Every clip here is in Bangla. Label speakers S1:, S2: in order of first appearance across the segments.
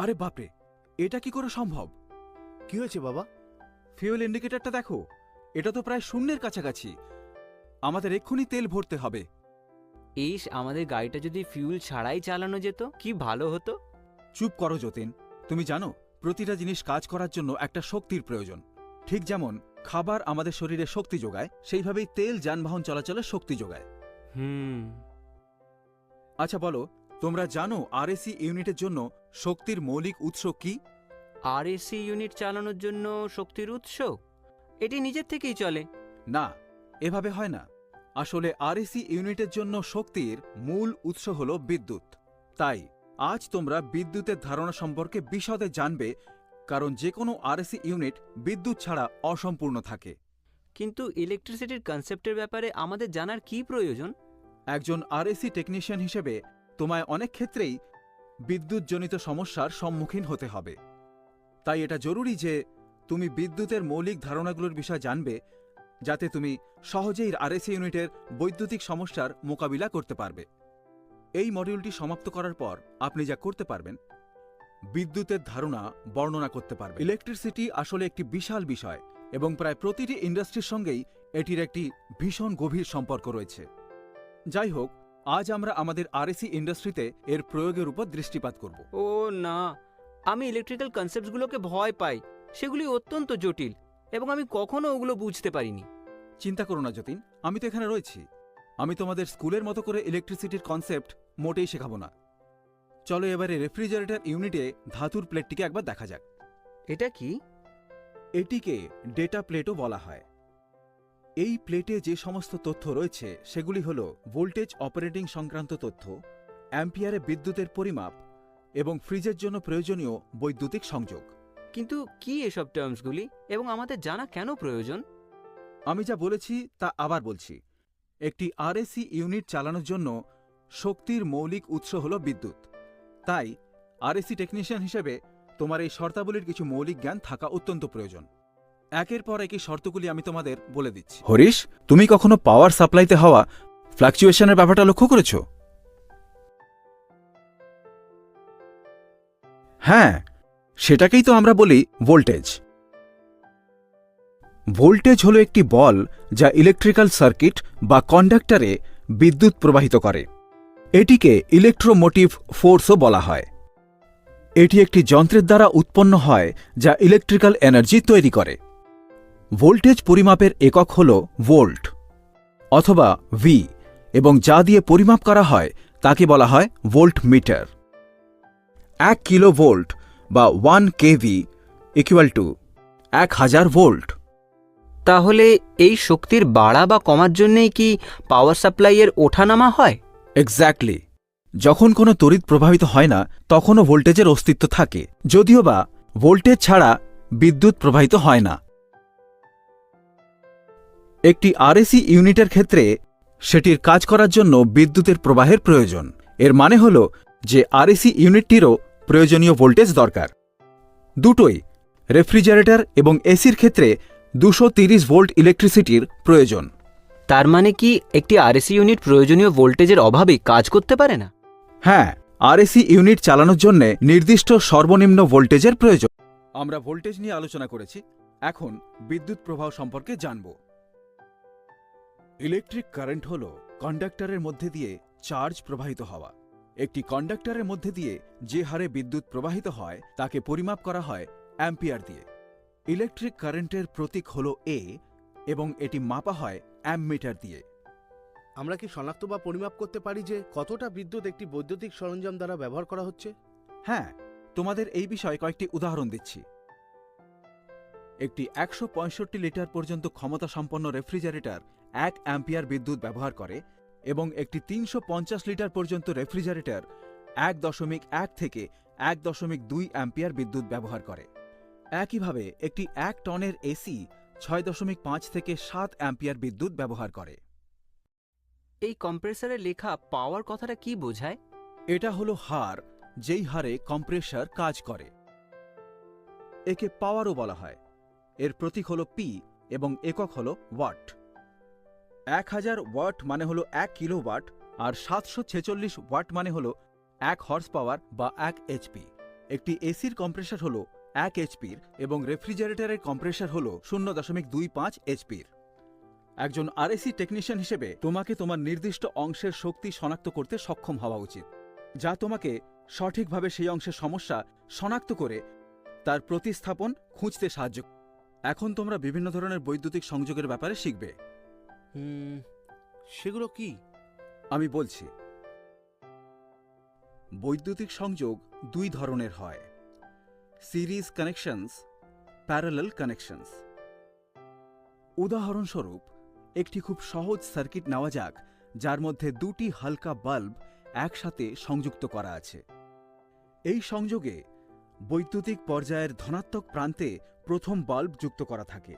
S1: আরে বাপরে এটা কি করে সম্ভব?
S2: কি হয়েছে বাবা?
S1: ফিউল ইন্ডিকেটরটা দেখো এটা তো প্রায় শূন্যের কাছাকাছি। আমাদের এক্ষুনি তেল ভরতে হবে।
S3: ইস আমাদের গাড়িটা যদি ফিউল ছাড়াই চালানো যেত কি ভালো হতো?
S1: চুপ করো যতীন তুমি জানো প্রতিটা জিনিস কাজ করার জন্য একটা শক্তির প্রয়োজন। ঠিক যেমন খাবার আমাদের শরীরে শক্তি যোগায় সেইভাবেই তেল যানবাহন চলাচলে শক্তি যোগায়।
S3: হুম।
S1: আচ্ছা বলো তোমরা জানো আরএসি ইউনিটের জন্য শক্তির মৌলিক উৎস কি?
S3: আর এসি ইউনিট চালানোর জন্য শক্তির উৎস? এটি নিজের থেকেই চলে।
S1: না এভাবে হয় না। আসলে আরএসি ইউনিটের জন্য শক্তির মূল উৎস হল বিদ্যুৎ। তাই আজ তোমরা বিদ্যুতের ধারণা সম্পর্কে বিশদে জানবে কারণ যে কোনো আরএসি ইউনিট বিদ্যুৎ ছাড়া অসম্পূর্ণ থাকে।
S3: কিন্তু ইলেকট্রিসিটির কনসেপ্টের ব্যাপারে আমাদের জানার কি প্রয়োজন?
S1: একজন আরএসি টেকনিশিয়ান হিসেবে তোমায় অনেক ক্ষেত্রেই বিদ্যুৎজনিত সমস্যার সম্মুখীন হতে হবে। তাই এটা জরুরি যে তুমি বিদ্যুতের মৌলিক ধারণাগুলোর বিষয় জানবে, যাতে তুমি সহজেই আরএসি ইউনিটের বৈদ্যুতিক সমস্যার মোকাবিলা করতে পারবে। এই মডিউলটি সমাপ্ত করার পর আপনি যা করতে পারবেন, বিদ্যুতের ধারণা বর্ণনা করতে পারবে ইলেকট্রিসিটি আসলে একটি বিশাল বিষয় এবং প্রায় প্রতিটি ইন্ডাস্ট্রির সঙ্গেই এটির একটি ভীষণ গভীর সম্পর্ক রয়েছে। যাই হোক আজ আমরা আমাদের আরএসি ইন্ডাস্ট্রিতে এর প্রয়োগের উপর দৃষ্টিপাত করব।
S3: ও না আমি ইলেকট্রিক্যাল কনসেপ্টগুলোকে ভয় পাই সেগুলি অত্যন্ত জটিল এবং আমি কখনো ওগুলো বুঝতে পারিনি।
S1: চিন্তা করো না যতীন আমি তো এখানে রয়েছি। আমি তোমাদের স্কুলের মতো করে ইলেকট্রিসিটির কনসেপ্ট মোটেই শেখাবো না। চলো এবারে রেফ্রিজারেটর ইউনিটে ধাতুর প্লেটটিকে একবার দেখা যাক।
S3: এটা কি?
S1: এটিকে ডেটা প্লেটও বলা হয়। এই প্লেটে যে সমস্ত তথ্য রয়েছে সেগুলি হল ভোল্টেজ অপারেটিং সংক্রান্ত তথ্য অ্যাম্পিয়ারে বিদ্যুতের পরিমাপ এবং ফ্রিজের জন্য প্রয়োজনীয় বৈদ্যুতিক সংযোগ।
S3: কিন্তু কি এসব টার্মসগুলি এবং আমাদের জানা কেন প্রয়োজন?
S1: আমি যা বলেছি তা আবার বলছি। একটি আরএসি ইউনিট চালানোর জন্য শক্তির মৌলিক উৎস হল বিদ্যুৎ। তাই আরএসি টেকনিশিয়ান হিসেবে তোমার এই শর্তাবলীর কিছু মৌলিক জ্ঞান থাকা অত্যন্ত প্রয়োজন। একের পর একই শর্তগুলি আমি তোমাদের বলে দিচ্ছি। হরিশ, তুমি কখনো পাওয়ার সাপ্লাইতে হওয়া ফ্লাকচুয়েশনের ব্যাপারটা লক্ষ্য করেছ? হ্যাঁ সেটাকেই তো আমরা বলি ভোল্টেজ ভোল্টেজ হল একটি বল যা ইলেকট্রিক্যাল সার্কিট বা কন্ডাক্টরে বিদ্যুৎ প্রবাহিত করে। এটিকে ইলেকট্রোমোটিভ ফোর্সও বলা হয়। এটি একটি যন্ত্রের দ্বারা উৎপন্ন হয় যা ইলেকট্রিক্যাল এনার্জি তৈরি করে। ভোল্টেজ পরিমাপের একক হল ভোল্ট অথবা ভি এবং যা দিয়ে পরিমাপ করা হয় তাকে বলা হয় ভোল্ট মিটার এক কিলো ভোল্ট বা ওয়ান কেভি ইকুয়াল টু এক হাজার ভোল্ট।
S3: তাহলে এই শক্তির বাড়া বা কমার জন্যেই কি পাওয়ার সাপ্লাইয়ের ওঠানামা হয়?
S1: এক্স্যাক্টলি যখন কোনো তড়িৎ প্রভাবিত হয় না তখনও ভোল্টেজের অস্তিত্ব থাকে। যদিও বা ভোল্টেজ ছাড়া বিদ্যুৎ প্রবাহিত হয় না। একটি আরএসি ইউনিটের ক্ষেত্রে সেটির কাজ করার জন্য বিদ্যুতের প্রবাহের প্রয়োজন। এর মানে হল যে আরএসি ইউনিটটিরও প্রয়োজনীয় ভোল্টেজ দরকার। দুটোই রেফ্রিজারেটর এবং এসির ক্ষেত্রে দুশো তিরিশ ভোল্ট ইলেকট্রিসিটির প্রয়োজন।
S3: তার মানে কি একটি আরএসি ইউনিট প্রয়োজনীয় ভোল্টেজের অভাবে কাজ করতে পারে না?
S1: হ্যাঁ আরএসি ইউনিট চালানোর জন্য নির্দিষ্ট সর্বনিম্ন ভোল্টেজের প্রয়োজন। আমরা ভোল্টেজ নিয়ে আলোচনা করেছি এখন বিদ্যুৎ প্রবাহ সম্পর্কে জানব। ইলেকট্রিক কারেন্ট হল কন্ডাক্টরের মধ্যে দিয়ে চার্জ প্রবাহিত হওয়া। একটি কন্ডাক্টরের মধ্যে দিয়ে যে হারে বিদ্যুৎ প্রবাহিত হয় তাকে পরিমাপ করা হয় অ্যাম্পিয়ার দিয়ে। ইলেকট্রিক কারেন্টের প্রতীক হল এ এবং এটি মাপা হয় অ্যামমিটার দিয়ে।
S2: আমরা কি শনাক্ত বা পরিমাপ করতে পারি যে কতটা বিদ্যুৎ একটি বৈদ্যুতিক সরঞ্জাম দ্বারা ব্যবহার করা হচ্ছে?
S1: হ্যাঁ তোমাদের এই বিষয়ে কয়েকটি উদাহরণ দিচ্ছি। একটি একশো পঁয়ষট্টি লিটার পর্যন্ত ক্ষমতা সম্পন্ন রেফ্রিজারেটর এক অ্যাম্পিয়ার বিদ্যুৎ ব্যবহার করে এবং একটি তিনশো পঞ্চাশ লিটার পর্যন্ত রেফ্রিজারেটর এক দশমিক এক থেকে এক দশমিক দুই অ্যাম্পিয়ার বিদ্যুৎ ব্যবহার করে। একইভাবে একটি এক টনের এসি ছয় দশমিক পাঁচ থেকে সাত অ্যাম্পিয়ার বিদ্যুৎ ব্যবহার করে।
S3: এই কম্প্রেসারে লেখা পাওয়ার কথাটা কি বোঝায়?
S1: এটা হলো হার যেই হারে কম্প্রেসার কাজ করে। একে পাওয়ারও বলা হয়। এর প্রতীক হল পি এবং একক হল ওয়াট। এক হাজার ওয়াট মানে হল এক কিলো ওয়াট আর সাতশো ছেচল্লিশ ওয়াট মানে হল এক হর্স পাওয়ার বা এক এইচপি একটি এসির কম্প্রেসার হল এক এইচপির এবং রেফ্রিজারেটরের কম্প্রেসার হল শূন্য দশমিক দুই পাঁচ এইচপির একজন আরএসি টেকনিশিয়ান হিসেবে তোমাকে তোমার নির্দিষ্ট অংশের শক্তি শনাক্ত করতে সক্ষম হওয়া উচিত, যা তোমাকে সঠিকভাবে সেই অংশের সমস্যা শনাক্ত করে তার প্রতিস্থাপন খুঁজতে সাহায্য এখন তোমরা বিভিন্ন ধরনের বৈদ্যুতিক সংযোগের ব্যাপারে শিখবে।
S2: সেগুলো কি?
S1: আমি বলছি, বৈদ্যুতিক সংযোগ দুই ধরনের হয়, সিরিজ কানেকশনস, প্যারালাল কানেকশনস। উদাহরণস্বরূপ, একটি খুব সহজ সার্কিট নেওয়া যাক, যার মধ্যে দুটি হালকা বাল্ব একসাথে সংযুক্ত করা আছে। এই সংযোগে বৈদ্যুতিক পর্যায়ের ধনাত্মক প্রান্তে প্রথম বাল্ব যুক্ত করা থাকে।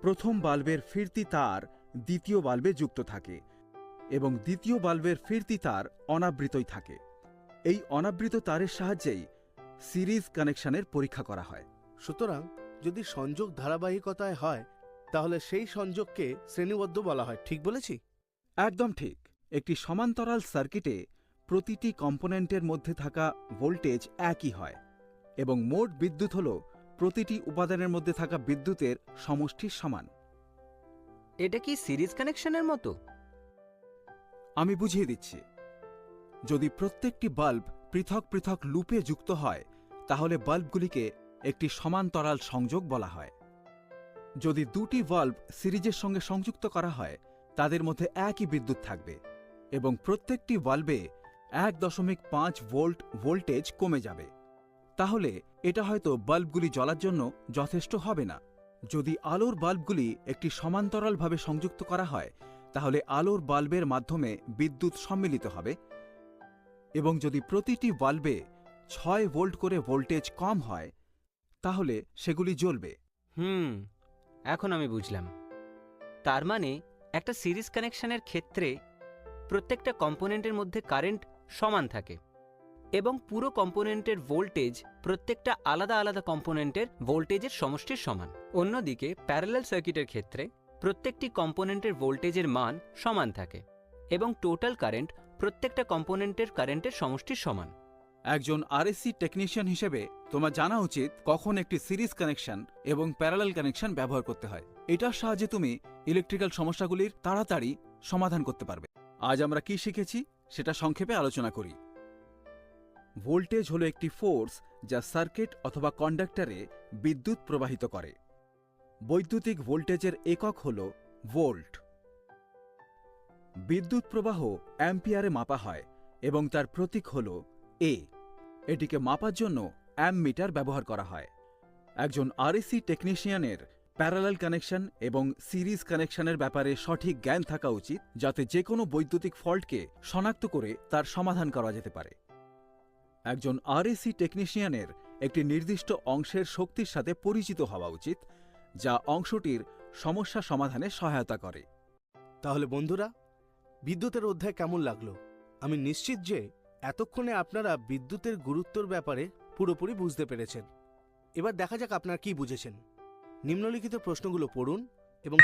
S1: প্রথম বাল্বের ফিরতি তার দ্বিতীয় বাল্বে যুক্ত থাকে এবং দ্বিতীয় বাল্বের ফিরতি তার অনাবৃতই থাকে। এই অনাবৃত তারের সাহায্যেই সিরিজ কানেকশনের পরীক্ষা করা হয়।
S2: সুতরাং যদি সংযোগ ধারাবাহিকতায় হয় তাহলে সেই সংযোগকে শ্রেণীবদ্ধ বলা হয় ঠিক বলেছি?
S1: একদম ঠিক। একটি সমান্তরাল সার্কিটে প্রতিটি কম্পোনেন্টের মধ্যে থাকা ভোল্টেজ একই হয় এবং মোট বিদ্যুৎ হল প্রতিটি উপাদানের মধ্যে থাকা বিদ্যুতের সমষ্টির সমান।
S3: এটা কি সিরিজ কানেকশনের মতো?
S1: আমি বুঝিয়ে দিচ্ছি। যদি প্রত্যেকটি বাল্ব পৃথক পৃথক লুপে যুক্ত হয়, তাহলে বাল্বগুলিকে একটি সমান্তরাল সংযোগ বলা হয়। যদি দুটি বাল্ব সিরিজের সঙ্গে সংযুক্ত করা হয়, তাদের মধ্যে একই বিদ্যুৎ থাকবে এবং প্রত্যেকটি বাল্বে এক দশমিক পাঁচ ভোল্ট ভোল্টেজ কমে যাবে। তাহলে এটা হয়তো বাল্বগুলি জ্বলার জন্য যথেষ্ট হবে না। যদি আলোর বাল্বগুলি একটি সমান্তরালভাবে সংযুক্ত করা হয়, তাহলে আলোর বাল্বের মাধ্যমে বিদ্যুৎ সম্মিলিত হবে এবং যদি প্রতিটি বাল্বে ছয় ভোল্ট করে ভোল্টেজ কম হয়, তাহলে সেগুলি জ্বলবে।
S3: হুম, এখন আমি বুঝলাম। তার মানে একটা সিরিজ কানেকশনের ক্ষেত্রে প্রত্যেকটা কম্পোনেন্টের মধ্যে কারেন্ট সমান থাকে। এবং পুরো কম্পোনেন্টের ভোল্টেজ প্রত্যেকটা আলাদা আলাদা কম্পোনেন্টের ভোল্টেজের সমষ্টির সমান। অন্যদিকে প্যারালাল সার্কিটের ক্ষেত্রে প্রত্যেকটি কম্পোনেন্টের ভোল্টেজের মান সমান থাকে এবং টোটাল কারেন্ট প্রত্যেকটা কম্পোনেন্টের কারেন্টের সমষ্টির সমান।
S1: একজন আরএসসি টেকনিশিয়ান হিসেবে তোমার জানা উচিত কখন একটি সিরিজ কানেকশন এবং প্যারালাল কানেকশন ব্যবহার করতে হয়। এটার সাহায্যে তুমি ইলেকট্রিক্যাল সমস্যাগুলির তাড়াতাড়ি সমাধান করতে পারবে। আজ আমরা কি শিখেছি সেটা সংক্ষেপে আলোচনা করি। ভোল্টেজ হলো একটি ফোর্স যা সার্কিট অথবা কন্ডাক্টরে বিদ্যুৎ প্রবাহিত করে। বৈদ্যুতিক ভোল্টেজের একক হল ভোল্ট। বিদ্যুৎ প্রবাহ অ্যাম্পিয়ারে মাপা হয় এবং তার প্রতীক হল এ এটিকে মাপার জন্য অ্যামমিটার ব্যবহার করা হয়। একজন আরএসি টেকনিশিয়ানের প্যারালাল কানেকশন এবং সিরিজ কানেকশনের ব্যাপারে সঠিক জ্ঞান থাকা উচিত, যাতে যে কোনো বৈদ্যুতিক ফল্টকে শনাক্ত করে তার সমাধান করা যেতে পারে। একজন আরএসি টেকনিশিয়ানের একটি নির্দিষ্ট অংশের শক্তির সাথে পরিচিত হওয়া উচিত, যা অংশটির সমস্যা সমাধানে সহায়তা করে।
S2: তাহলে বন্ধুরা, বিদ্যুতের অধ্যায় কেমন লাগল? আমি নিশ্চিত যে এতক্ষণে আপনারা বিদ্যুতের গুরুত্বর ব্যাপারে পুরোপুরি বুঝতে পেরেছেন। এবার দেখা যাক আপনারা কি বুঝেছেন। নিম্নলিখিত প্রশ্নগুলো পড়ুন এবং